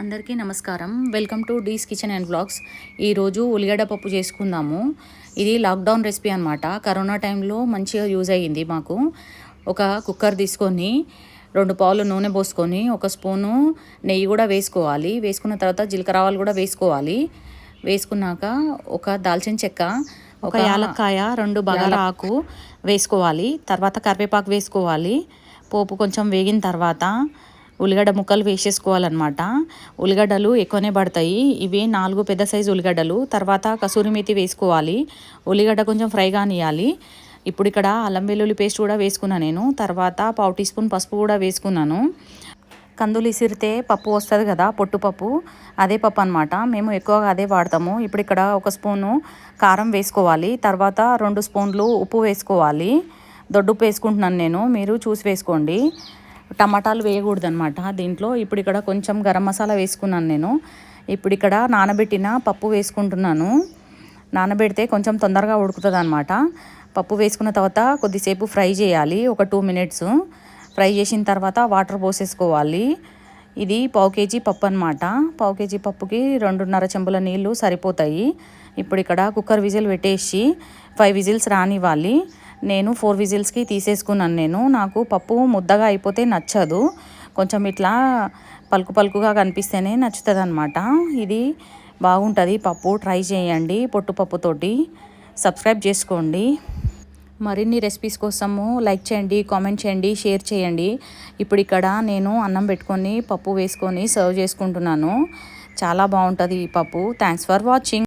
అందరికీ నమస్కారం. Welcome to Dee's kitchen and blogs. ఈరోజు ఉల్లిగడ్డ పప్పు చేసుకుందాము. ఇది లాక్డౌన్ రెసిపీ అనమాట కరోనా టైంలో మంచిగా యూజ్ అయ్యింది మాకు. ఒక కుక్కర్ తీసుకొని రెండు పావులు నూనె పోసుకొని ఒక స్పూను నెయ్యి కూడా వేసుకోవాలి. వేసుకున్న తర్వాత జీలకర్ర ఆవాలు కూడా వేసుకోవాలి. వేసుకున్నాక ఒక దాల్చిన చెక్క ఒక యాలక్కాయ రెండు బగార ఆకు వేసుకోవాలి. తర్వాత కరివేపాకు వేసుకోవాలి. పోపు కొంచెం వేగిన తర్వాత ఉల్లిగడ్డ ముక్కలు వేసేసుకోవాలన్నమాట. ఉల్లిగడ్డలు ఎక్కువనే పడతాయి. ఇవి నాలుగు పెద్ద సైజు ఉల్లిగడ్డలు. తర్వాత కసూరి మేతి వేసుకోవాలి. ఉల్లిగడ్డ కొంచెం ఫ్రై కానియాలి. ఇప్పుడు ఇక్కడ అల్లం వెల్లుల్లి పేస్ట్ కూడా వేసుకున్నాను నేను. తర్వాత పావు టీ స్పూన్ పసుపు కూడా వేసుకున్నాను. కందులు ఇసిరితే పప్పు వస్తుంది కదా పొట్టుపప్పు అదే పప్పు అనమాట మేము ఎక్కువగా అదే వాడతాము. ఇప్పుడు ఇక్కడ ఒక స్పూను కారం వేసుకోవాలి. తర్వాత రెండు స్పూన్లు ఉప్పు వేసుకోవాలి. దొడ్డుప్పు వేసుకుంటున్నాను నేను. మీరు చూసి వేసుకోండి. టమాటాలు వేయకూడదు అనమాట దీంట్లో ఇప్పుడు ఇక్కడ కొంచెం గరం మసాలా వేసుకున్నాను నేను. ఇప్పుడు ఇక్కడ నానబెట్టిన పప్పు వేసుకుంటున్నాను. నానబెడితే కొంచెం తొందరగా ఉడుకుతుంది అనమాట పప్పు వేసుకున్న తర్వాత కొద్దిసేపు ఫ్రై చేయాలి ఒక టూ మినిట్స్. ఫ్రై చేసిన తర్వాత వాటర్ పోసేసుకోవాలి. ఇది పావు కేజీ పప్పు అనమాట పావు కేజీ పప్పుకి రెండున్నర చెంబుల నీళ్ళు సరిపోతాయి. ఇప్పుడు ఇక్కడ కుక్కర్ విజిల్ పెట్టేసి ఫైవ్ విజిల్స్ రానివ్వాలి. నేను ఫోర్ విజిల్స్కి తీసేసుకున్నాను నేను. నాకు పప్పు ముద్దగా అయిపోతే నచ్చదు. కొంచెం ఇట్లా పలుకు పలుకుగా కనిపిస్తేనే నచ్చుతుంది అనమాట ఇది బాగుంటుంది. పప్పు ట్రై చేయండి పొట్టుపప్పుతోటి సబ్స్క్రైబ్ చేసుకోండి. మరిన్ని రెసిపీస్ కోసము లైక్ చేయండి కామెంట్ చేయండి షేర్ చేయండి. ఇప్పుడు ఇక్కడ నేను అన్నం పెట్టుకొని పప్పు వేసుకొని సర్వ్ చేసుకుంటున్నాను. చాలా బాగుంటుంది ఈ పప్పు. Thanks for watching